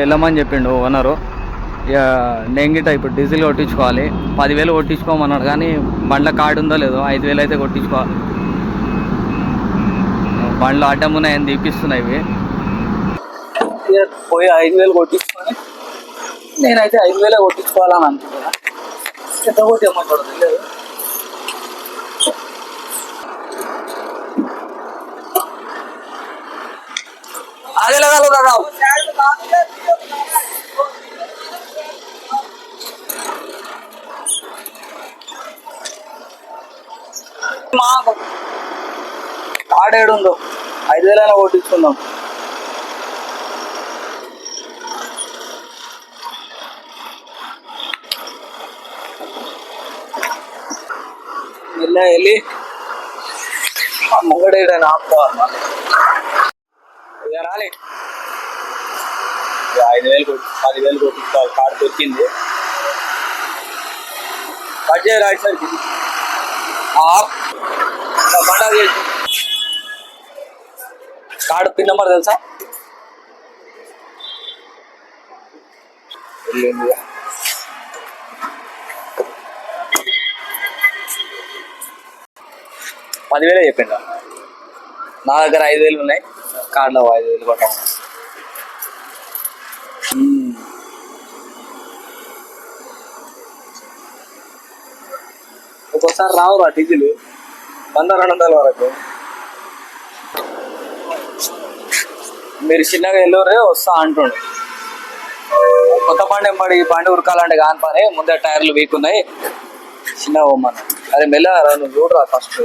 వెళ్ళమని చెప్పిండు ఓనరు ఇక నేను గిట్ట ఇప్పుడు డీజిల్ కొట్టించుకోవాలి. పదివేలు కొట్టించుకోమన్నాడు కానీ బండ్ల కార్డు ఉందో లేదో ఐదు వేలు అయితే కొట్టించుకోవాలి బండ్లు అడ్డం ఉన్నాయని తీపిస్తున్నాయి ఇవి. ఇక పోయి ఐదు వేలు కొట్టించుకొని నేనైతే ఐదు వేలే కొట్టించుకోవాలని అనుకుంటున్నా. ఎంత కొట్టేయమంటాడు తెలియదు. आगे लगा लो दादा మాకు ఆడేడుందో ఐదు వేలైనా కొట్టించుకుందాం వెళ్ళా వెళ్ళి ఆ ముంగడేడని ఆపుకోవాలి మళ్ళీ ఇక రాలే ఇక ఐదు వేలు పది పదివేలు కొట్టించుకోవాలి కార్డు దొరికింది. కట్ చేయ రైట్ సైడ్ చేసి కార్డు పిన్ నెంబర్ తెలుసా? వెళ్ళింది పదివేలే చెప్పిండ. నా దగ్గర ఐదు వేలు ఉన్నాయి. కార్డులో ఐదు వేలు కొట్టాము ఒకసారి రావురా డీజిల్. వంద రెండు వందల వరకు. మీరు చిన్నగా వెళ్ళరే వస్తా అంటుండు. కొత్త బండి ఎంబడి ఈ బండి ఉరకాలంటే కాని పని ముందే టైర్లు వీక్ ఉన్నాయి. చిన్నగా బొమ్మను అరే మెల్లగా నువ్వు చూడరా ఫస్ట్.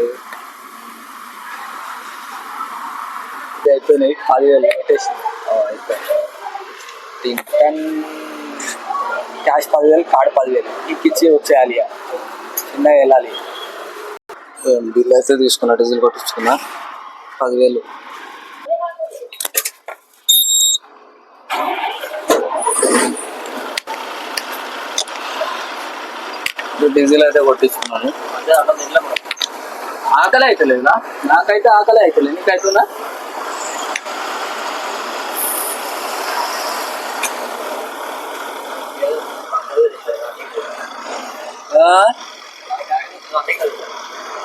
ఇది అయిపోయినాయి పదివేలు పెట్టేసి. అయిపోయింది. క్యాష్ పదివేలు కార్డు పదివేలు ఇంకిచ్చి వచ్చేయాలి చిన్నగా వెళ్ళాలి. బిల్ అయితే తీసుకున్నా డీజిల్ కొట్టించుకున్నా. పదివేలు. డీజిల్ అయితే కొట్టించుకున్నాను. ఆకలి అవుతలేదా నాకైతే ఆకలి అవుతలేదు నీకైతుందా ఆ? 那这个？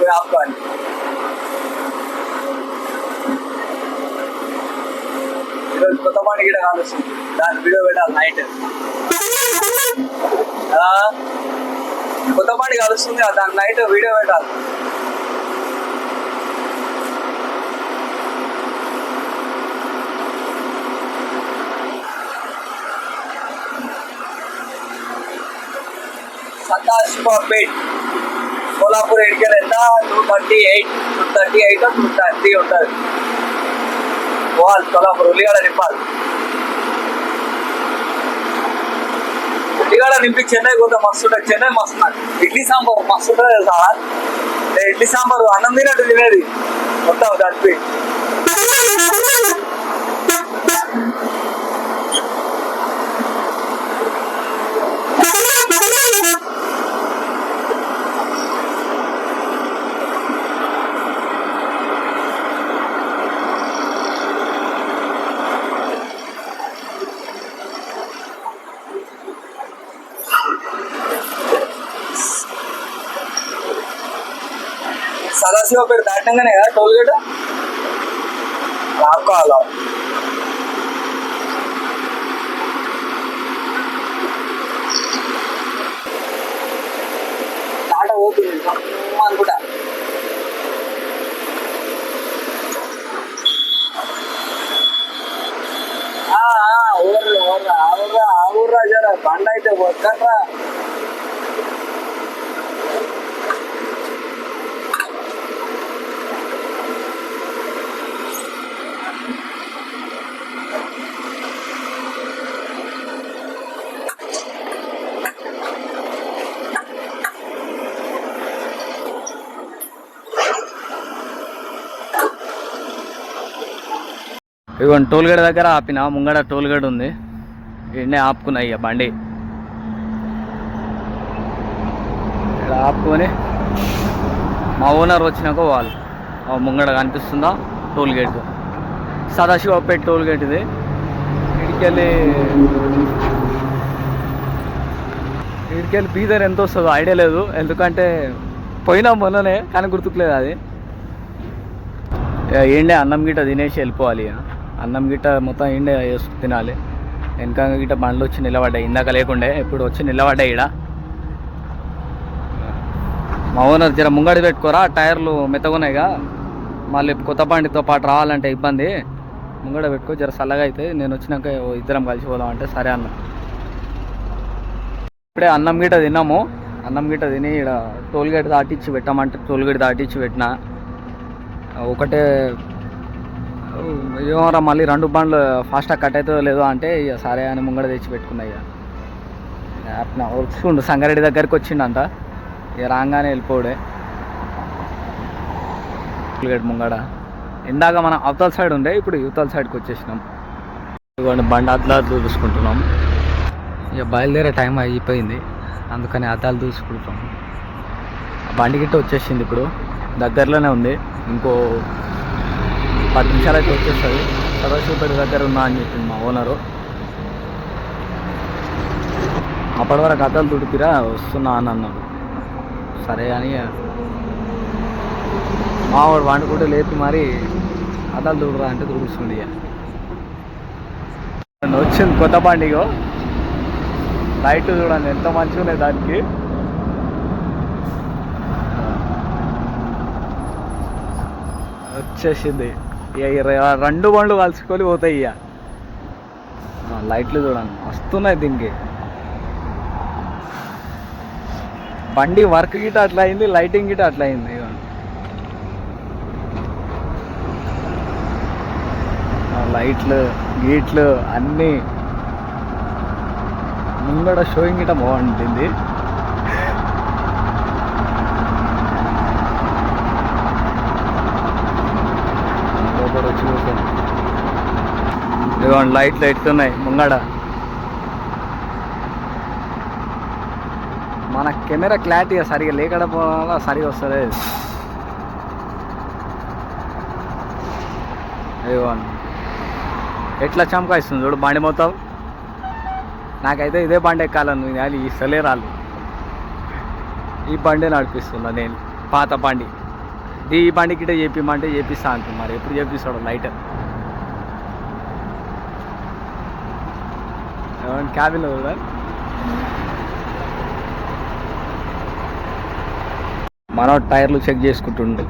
దూరం కాడికి ఆపుకోవాలి ఈరోజు కొత్త పాటి గిడ కాలుస్తుంది దాని వీడియో పెట్టాలి నైట్ ఆ, కొత్త పాటి కలుస్తుంది కదా, దాని నైట్ వీడియో పెట్టాలి సతాష్ పేట్ కోలాపూర్ ఎడికల్ ఎంత? Two thirty eight two thirty eight two thirty ఉంటుంది పోవాలి కోలాపూర్ ఉల్లిగడ నింపాలి. ఉల్లిగడ నింపి చెన్నై పోతే మస్తు ఉంటుంది చెన్నై మస్తు ఇడ్లీ సాంబార్ మస్తు ఉంటుంది సార్ ఇడ్లీ సాంబార్ అన్నం తినట్టు తినేది. మొత్తం కలిపి ఆర్సీఓ పేరు దాటినాగానే కదా టోల్ గేట్ లాక్కోవాలా టాటా ఓపెన్ అనుకుంటా ఓవర్రా ఓవర్రా ఓవర్రా జరా బండ అయితే వద్దరా ఇదిగోండి టోల్ గేట్ దగ్గర ఆపిన ముంగడ టోల్గేట్ ఉంది. ఇన్నే ఆపుకున్నా ఇక బండి. ఇక్కడ ఆపుకొని మా ఓనర్ వచ్చినాక వాళ్ళు. ముంగడ కనిపిస్తుందా? టోల్గేట్. సదాశివపేట టోల్గేట్ ఇది. ఇడికెళ్ళి ఇడికెళ్ళి బీదర్ ఎంత వస్తుందో ఐడియా లేదు. ఎందుకంటే పోయినా మొన్ననే కానీ గుర్తుకులేదు అది. ఇక ఏండే అన్నం గిట్ట తినేసి వెళ్ళిపోవాలి ఇక అన్నం గిట్ట మొత్తం ఇండే తినాలి. వెనక గిట్ట బండ్లు వచ్చి నిలబడ్డాయి. ఇందాక లేకుండే ఇప్పుడు వచ్చి నిలబడ్డాయి ఈడ. మా ఓనర్ జర ముంగడి పెట్టుకోరా టైర్లు మెత్తగున్నాయిగా మళ్ళీ కొత్త బండితో పాటు రావాలంటే ఇబ్బంది. ముంగడ పెట్టుకో జర చల్లగా అయితే నేను వచ్చినాక ఓ ఇద్దరం కలిసి పోదాం అంటే సరే అన్న. ఇప్పుడే అన్నం గిట్ట తిన్నాము. అన్నం గిట్ట తిని ఇక్కడ టోల్గేట్ దాటిచ్చి పెట్టామంటే టోల్గేట్ దాటిచ్చి పెట్టిన. ఒకటే ఏమరా మళ్ళీ రెండు బండ్లు ఫాస్ట్గా కట్ అవుతుందో లేదో అంటే ఇక సరే అని ముంగడ తెచ్చి పెట్టుకున్నాయి ఇక. అట్లా వచ్చుకుండు సంగారెడ్డి దగ్గరికి వచ్చిండంట. ఇక రాగానే వెళ్ళిపోడే గేట్ ముంగడ ఇందాక మనం అవతల సైడ్ ఉండే ఇప్పుడు యువతల సైడ్కి వచ్చేసినాం. ఇవ్వండి బండి అద్దాలు చూసుకుంటున్నాం ఇక బయలుదేరే టైం అయిపోయింది. అందుకని అద్దాలు చూసుకుంటున్నాం బండి గిట్ట వచ్చేసింది ఇప్పుడు. దగ్గరలోనే ఉంది. ఇంకో పది నిమిషాలు అయితే వచ్చేస్తుంది. సదాశివపేట దగ్గర ఉన్నా అని చెప్పింది మా ఓనరు. అప్పటి వరకు అద్దాలు తుడిపిరా వస్తున్నా అని అన్నాడు. సరే అని మావాడు వండుకుంటే లేపి మరి అద్దాలు తుడురా అంటే తుడుస్తుంది ఇక. వచ్చింది కొత్త బండిగో లైట్ చూడండి ఎంత మంచిగా ఉన్నాయి దానికి. వచ్చేసింది. ఇక రెండు బండ్లు కలుసుకొని పోతాయి ఇక. లైట్లు చూడండి. వస్తున్నాయి దీనికి. బండి వర్క్ గిట అట్లా అయింది లైటింగ్ గిట అట్లా అయింది. లైట్లు గీట్లు అన్నీ ముంగడ షోయింగ్ గిట బాగుంటుంది చూసాను వచ్చి కూర్చొని ఇదిగోండి లైట్లు ముంగడ. మన కెమెరా క్లారిటీ సరిగా లేకపోవడం వల్ల సరిగా వస్తుంది ఇదిగోండి. ఎట్లా చమకాయిస్తుంది చూడు బండి మొత్తం. నాకైతే ఇదే బండి ఎక్కాలను నేను కానీ ఇస్తలే రాళ్ళు ఈ బండి నడిపిస్తున్నా నేను పాత బండి. ఈ బండి గిట్ట చేపిమంటే చేపిస్తా అంటుంది మరి ఎప్పుడు చేపిస్తాడు లైట్ క్యాబిన్ కూడా మన టైర్లు చెక్ చేసుకుంటుండు.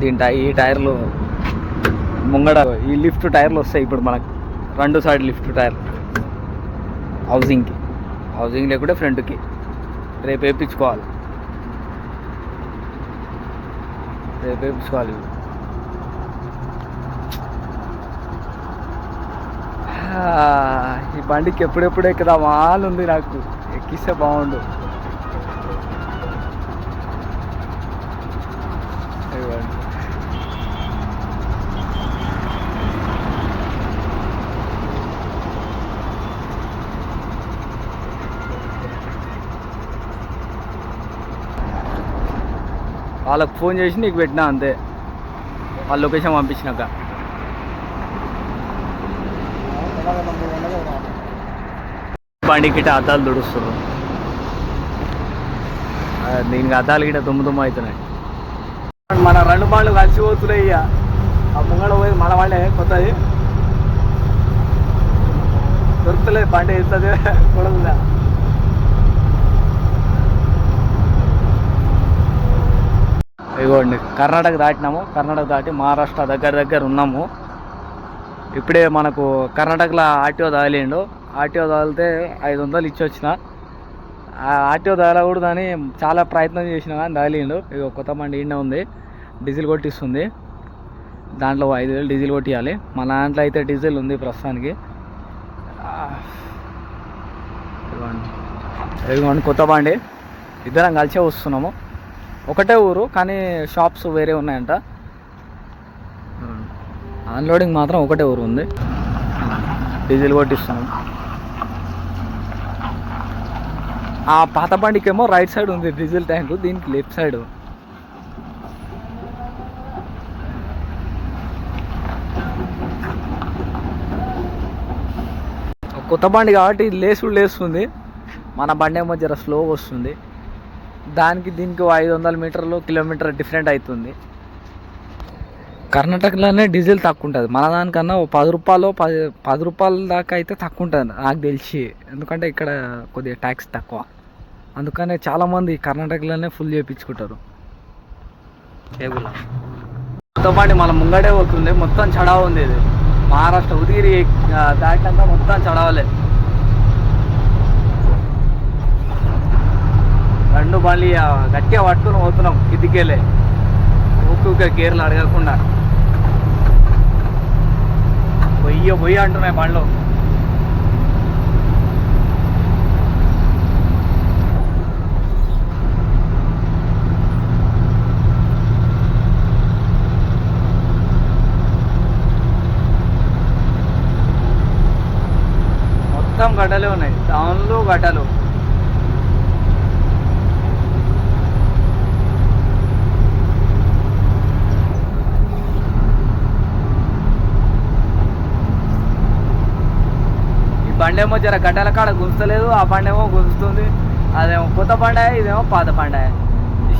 దీని టై ఈ టైర్లు ముంగడ ఈ లిఫ్ట్ టైర్లు వస్తాయి ఇప్పుడు మనకు. రెండు సైడ్ లిఫ్ట్ టైర్. హౌసింగ్కి. హౌసింగ్ లేకుంటే ఫ్రంట్కి. రేపు వేయించుకోవాలి. రేపు వేయించుకోవాలి. ఈ బండికి ఎప్పుడెప్పుడు ఎక్కుదామా అని ఉంది నాకు. ఎక్కిస్తే బాగుండు ఇదిగోండి. వాళ్ళకి ఫోన్ చేసి నీకు పెట్టినా అంతే. వాళ్ళ లొకేషన్ పంపించినాక. బండి గిట్ట అద్దాలు దుడుస్తున్నారు దీనికి అద్దాలు గిట్ట దుమ్ము దుమ్ము అవుతున్నాయి. మన రెండు బాళ్ళు కలిసిపోతున్నాయి ఇక ఆ ముంగడ పోయి మన వాళ్ళే కొత్తది. దొరుకుతలేదు బండి ఇస్తుంది కూడా ఇదిగోండి కర్ణాటక దాటినాము. కర్ణాటక దాటి మహారాష్ట్ర దగ్గర దగ్గర ఉన్నాము. ఇప్పుడే మనకు కర్ణాటకలో ఆర్టీఓ తగిలిండు. ఆర్టీఓ తగిలితే ఐదు వందలు ఇచ్చి వచ్చిన. ఆ ఆర్టీఓ తగలకూడదు అని చాలా ప్రయత్నం చేసిన కానీ తగిలిండు. ఇక కొత్త బండి ఈడనే ఉంది. డీజిల్ కొట్టిస్తుంది. దాంట్లో ఐదు వేలు డీజిల్ కొట్టియాలి. మన దాంట్లో అయితే డీజిల్ ఉంది ప్రస్తుతానికి. ఇదిగోండి ఇదిగోండి కొత్త బండి. ఇద్దరం కలిసే వస్తున్నాము. ఒకటే ఊరు కానీ షాప్స్ వేరే ఉన్నాయంట. అన్లోడింగ్ మాత్రం ఒకటే ఊరు ఉంది. డీజిల్ కొట్టిస్తున్నాం. ఆ పాత బండికేమో రైట్ సైడ్ ఉంది డీజిల్ ట్యాంక్ దీనికి లెఫ్ట్ సైడ్ కొత్త బండి కాబట్టి లేసుడు లేస్తుంది. మన బండి ఏమో జర స్లో వస్తుంది. దానికి దీనికి ఐదు వందల మీటర్లు కిలోమీటర్ డిఫరెంట్ అవుతుంది కర్ణాటకలోనే డీజిల్ తక్కువ ఉంటుంది మన దానికన్నా పది రూపాయలు పది పది రూపాయల దాకా అయితే తక్కువ ఉంటుంది నాకు తెలిసి. ఎందుకంటే ఇక్కడ కొద్దిగా ట్యాక్స్ తక్కువ. అందుకనే చాలామంది కర్ణాటకలోనే ఫుల్ చేయించుకుంటారు మొత్తం పాటు మన ముంగడే పోతుంది. మొత్తం చడా ఉంది ఇది. మహారాష్ట్ర ఉదిగిరి ఆ, మొత్తం చడావలేదు రెండు బండ్లు ఇక గట్టిగా పట్టుకుని పోతున్నాం కిందికెళ్ళే. ఊకే గేర్లు అడగకుండా. పొయ్యి పొయ్య అంటున్నాయి బండ్లు మొత్తం గడ్డలే ఉన్నాయి. టౌన్లు గడ్డలు ఈ బండేమో జర గడ్డల కాడ గుంజలేదు ఆ బండేమో గుంజుతుంది. అదేమో కొత్త బండాయ ఇదేమో పాత బండాయ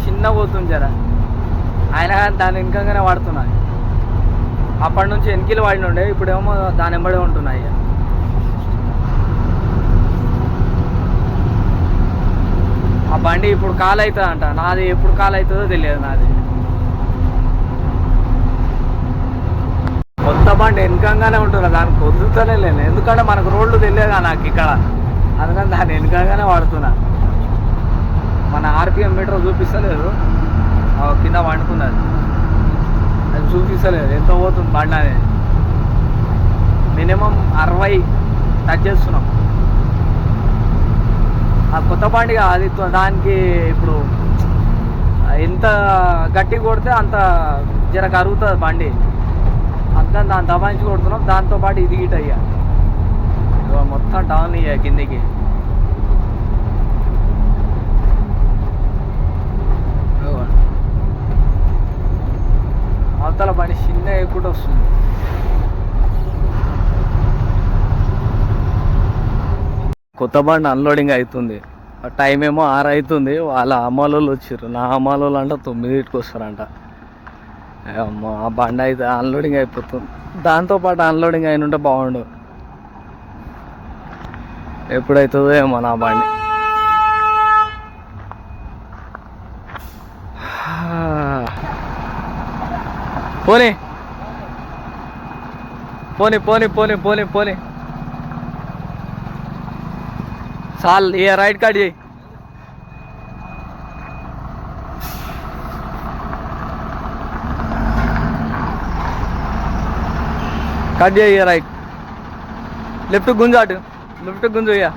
చిన్న పోతుంది జర. ఆయన కానీ దాని ఇంకంగానే వాడుతున్నాయి అప్పటి నుంచి ఎన్కిలు వాడిన ఉండే ఇప్పుడేమో దాని వెంబడే ఉంటున్నాయి ఇక. ఆ బండి ఇప్పుడు కాల్ అవుతుంది అంట నాది ఎప్పుడు కాల్ అవుతుందో తెలియదు నాది. కొత్త బండి వెనుకంగానే ఉంటుంది దానికి వదులుతూనే లేను. ఎందుకంటే మనకు రోడ్లు తెలియదుగా నాకు ఇక్కడ. అందుకని దాన్ని వెనకంగానే వాడుతున్నా. మన ఆర్పిఎం మీటర్ చూపిస్తలేదు. ఆ కింద వండుకున్నది అది చూపిస్తలేదు. ఎంత పోతుంది బండి అనేది? మినిమం అరవై టచ్ చేస్తున్నాం. ఆ కొత్త బండిగా అది దానికి ఇప్పుడు ఎంత గట్టి కొడితే అంత జర కరుగుతుంది బండి. అంతా దాన్ని దబాయించి కొడుతున్నాం. దాంతో పాటు ఇది గిట్ అయ్యా. మొత్తం డౌన్ అయ్యా కిందికి. అవతల బండి చిన్న ఎక్కువ వస్తుంది. కొత్త బండి అన్లోడింగ్ అవుతుంది ఆ టైం ఏమో ఆరు అవుతుంది వాళ్ళ అమ్మాలోళ్ళు వచ్చారు నా అమ్మాలోళ్ళు అంట తొమ్మిదింటికి వస్తారంట. ఆ బండి అయితే అన్లోడింగ్ అయిపోతుంది. దాంతోపాటు అన్లోడింగ్ అయిన ఉంటే బాగుండు. ఎప్పుడైతుందో ఏమో నా బండి. పోనీ. పోనీ పోనీ పోనీ పోనీ పోనీ. చాలు ఏ రైట్ కార్డ్ చేయి. కట్ చేయ రైట్. లెఫ్ట్ గుంజు అటు. లెఫ్ట్ గుంజు ఇయ్య.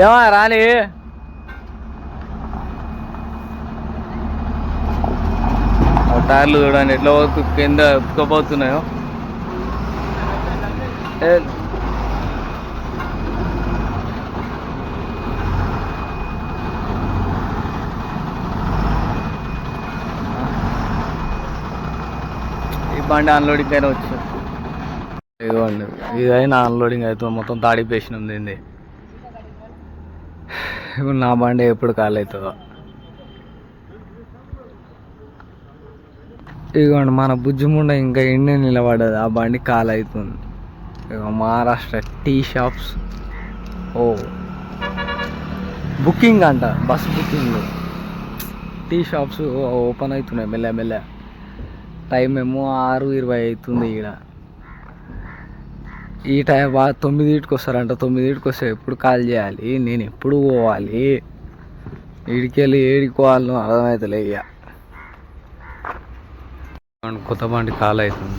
ఏమా రాని టైర్లు చూడండి ఎట్లా కింద ఉక్కపోతున్నాయో బండి అన్లోడింగ్ అయినా వచ్చు. ఇదిగోండి ఇదైనా అన్లోడింగ్ అవుతుంది మొత్తం తాడిపేసినాం దీన్ని. ఇప్పుడు నా బండి ఎప్పుడు ఖాళీ అవుతుందో. ఇదిగోండి మన బుజ్జిముండ ఇంకా ఎండే నిలబడదు ఆ బండి కాల్ అవుతుంది. ఇక మహారాష్ట్ర టీ షాప్స్. ఓ. బుకింగ్ అంట bus booking. Tea shops open అవుతున్నాయి మెల్ల మెల్ల టైం ఏమో ఆరు ఇరవై అవుతుంది ఈడ. ఈ టైం బాగా తొమ్మిదింటికి వస్తారంట తొమ్మిదింటికి వస్తే ఎప్పుడు కాల్ చేయాలి? నేను ఎప్పుడు పోవాలి? ఈడికి వెళ్ళి ఏడికి పోవాలో అర్థమవుతలే ఇక కొత్త బండి కాల్ అవుతుంది.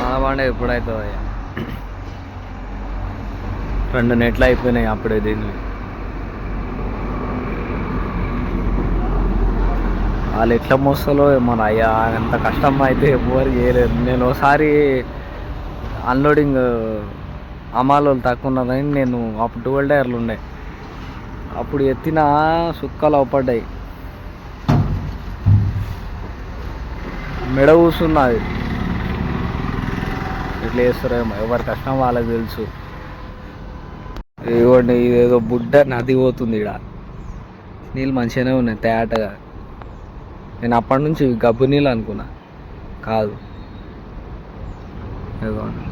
మన బండి ఎప్పుడైతుందో ఇక. రెండు నెట్లు అయిపోయినాయి అప్పుడే దీన్ని. వాళ్ళు ఎట్లా మోస్తాలో మన అయ్యా ఎంత కష్టం అయితే ఎవరు చేయలేదు నేను ఒకసారి అన్లోడింగ్ అమ్మాలో తక్కువ ఉన్నదని నేను అప్పుడు టువల్ టైర్లు ఉండే. అప్పుడు ఎత్తిన సుక్కలు అవపడ్డాయి. మెడ కూసున్నది ఇట్లా చేస్తారేమో ఎవరి కష్టం వాళ్ళకి తెలుసు. ఇదిగోండి ఇదేదో బుడ్డ నది పోతుంది ఇక్కడ నీళ్ళు మంచిగానే ఉన్నాయి తేటగా. నేను అప్పటి నుంచి గబ్బు నీళ్ళు అనుకున్నా. కాదు. ఇదిగోండి.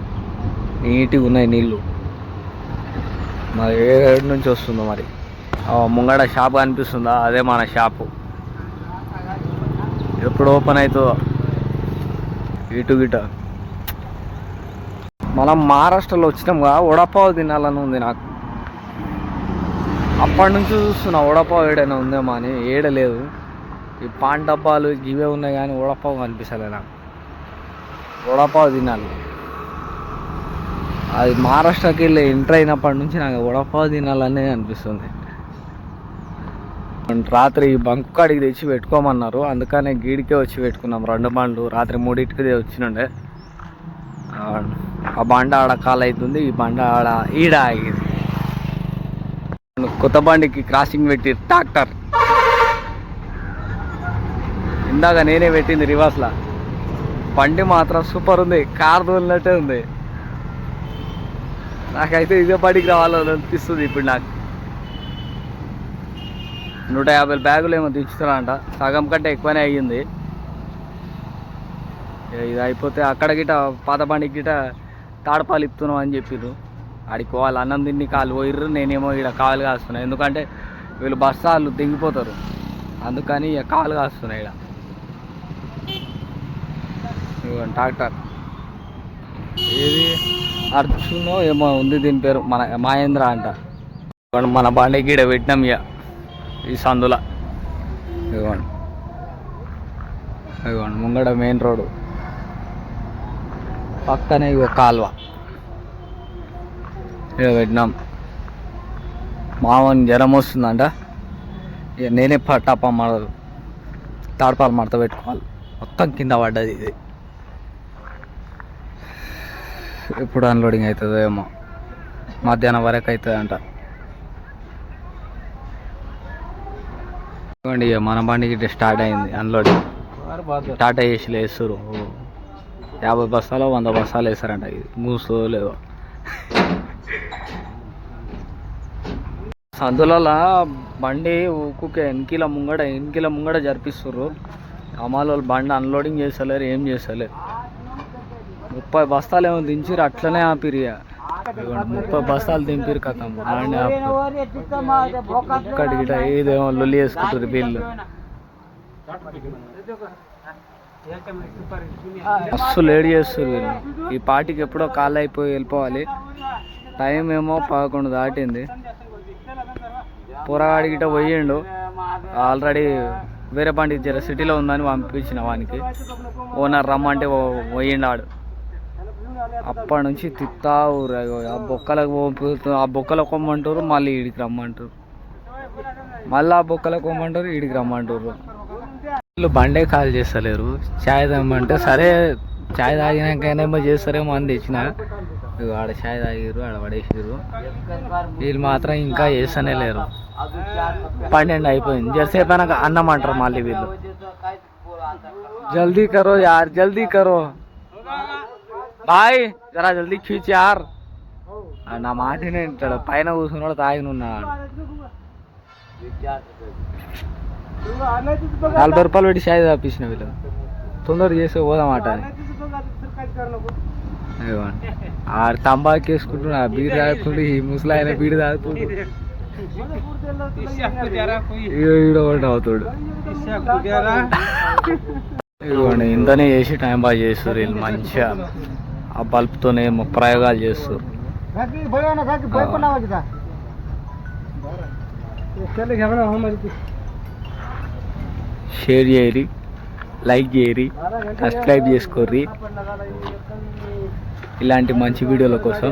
నీట్గా ఉన్నాయి నీళ్ళు. మరి ఏడు నుంచి వస్తుందో మరి? ముంగడ షాప్ కనిపిస్తుందా? అదే మన షాపు. ఎప్పుడు ఓపెన్ అవుతుందో. ఇటు గిట. మనం మహారాష్ట్రలో వచ్చినాంగా వడపావు తినాలని ఉంది నాకు. అప్పటి నుంచి చూస్తున్నా వడపావు ఏడైనా ఉందేమో అని. ఏడలేదు. ఈ పాన్ డబ్బాలు ఇవే ఉన్నాయి కానీ వడపావు కనిపిస్తలే నాకు. వడపావు తినాలి. అది మహారాష్ట్రకి వెళ్ళి ఎంటర్ అయినప్పటి నుంచి నాకు వడపావు తినాలనే అనిపిస్తుంది. రాత్రి బంకు కాడికి తెచ్చి పెట్టుకోమన్నారు. అందుకనే గీడికే వచ్చి పెట్టుకున్నాం రెండు బండ్లు. రాత్రి మూడింటికి వచ్చినుండే. ఆ, బండ ఆడ కాలు అవుతుంది. ఈ బండ ఆడ ఈడ ఆగింది. కొత్త బండికి క్రాసింగ్ పెట్టి ట్రాక్టర్. ఇందాక నేనే పెట్టింది రివర్స్లా బండి మాత్రం సూపర్ ఉంది కార్ తోలినట్టే ఉంది. నాకైతే ఇదే బండికి రావాలని అనిపిస్తుంది ఇప్పుడు నాకు. నూట యాభై బ్యాగులు ఏమో దించుతున్నారంట సగం కంటే ఎక్కువనే అయ్యింది. ఇది అయిపోతే అక్కడ గిట పాత బండికి గిట తాడపాలు ఇస్తున్నాం అని చెప్పిర్రు. ఆడికి పోవాలి అన్నం తిని కాలు పోయిర్రు నేనేమో ఇక్కడ కాలు కాస్తున్నాను ఎందుకంటే వీళ్ళు బస్తాలు దిగిపోతారు. అందుకని ఇక కాలు కాస్తున్నాయి ఇక్కడ ట్రాక్టర్. ఏది? అర్జునో ఏమో ఉంది దీని పేరు మన మహేంద్ర అంట. మన బండికి గీడ పెట్టినాం ఇక ఈ సందుల. ఇదిగోండి. ఇదిగోండి ముంగడ మెయిన్ రోడ్డు. పక్కనే ఇగో కాలువ. ఇక పెట్టినాం. మామని జ్వరం వస్తుందంట. ఇక నేనే పట్టాప మడదు తాడపాలు మడత పెట్టుకోవాలి. మొత్తం కింద పడ్డది ఇది. ఎప్పుడు అన్లోడింగ్ అవుతుందో ఏమో. మధ్యాహ్నం వరకు అవుతుందంట. ఇవ్వండి ఇక మన బండికి స్టార్ట్ అయింది అన్లోడింగ్. టాటా ఏసీలు వేస్తారు యాభై బస్తాలు వంద బస్తాలు వేస్తారంట. ఇది మూసో లేదో. సందులలో బండి ఊకుకే ఎన్కిల ముంగడ ఎన్కిల ముంగడ జరిపిస్తుర్రు. అమ్మాల బండి అన్లోడింగ్ చేస్తలేరు ఏం చేస్తలేరు. ముప్పై బస్తాలు ఏమో దించిరు అట్లనే ఆపిరు ముప్పై బస్తాలు దింపిరు కథం బండి ఇక్కడ గిట ఏదేమో లొల్లి వేసుకుంటారు వీళ్ళు మస్తు ఏడి చేస్తారు వీళ్ళు. ఈ పార్టీకి ఎప్పుడో కాల్ అయిపోయి వెళ్ళిపోవాలి. టైం ఏమో పదకొండు దాటింది. పోరాడి పోయిండు. ఆల్రెడీ వేరే బండి జర సిటీలో ఉందని పంపించిన వానికి. ఓనర్ రమ్మంటే పోయిండాడు. పోయిండు ఆడు అప్పటి నుంచి తిత్తా ఊరు. ఆ బొక్కలకు పంపుతూ ఆ బొక్కలకు కొమ్మంటారు మళ్ళీ ఈడికి రమ్మంటారు. మళ్ళీ ఆ బొక్కలకు కొమ్మంటారు ఈడికి రమ్మంటారు. వీళ్ళు బండే కాల్ చేస్తలేరు. చాయ్ తెమ్మంటే సరే చాయ్ ఏమో చేస్తారేమో అని తెచ్చిన. ఆడ చాయ్ తాగిరు ఆడ పడేసిరు వీళ్ళు మాత్రం ఇంకా చేస్తూనే లేరు. పన్నెండు అయిపోయింది. జరసేపు అయినాక అన్నం అంటారు మళ్ళీ వీళ్ళు. జల్దీ కరో యార్ జల్దీ కరో. బాయ్ జరా జల్దీ ఖీచ్ యార్. నా మాట వింటాడు. పైన కూర్చున్నాడు తాగినున్నాడు నలభై రూపాయలు పెట్టి చాయ్ తాపించిన వీళ్ళు. తొందర చేస్తే పోదామాట అని. ఆడు తంబాకు వేసుకుంటున్నా బీడి తాగుతుండు ఈ ముసలాయన బీడి తాగుతుండు. ఈడో ఒకటి అవుతాడు. ఇదిగోండి ఇంతనే చేసి టైం పాస్ చేస్తారు వీళ్ళు మంచిగా ఆ బల్బ్తోనే ప్రయోగాలు చేస్తారు. షేర్ చేయరి లైక్ చేయరి సబ్స్క్రైబ్ చేసుకోర్రి ఇలాంటి మంచి వీడియోల కోసం.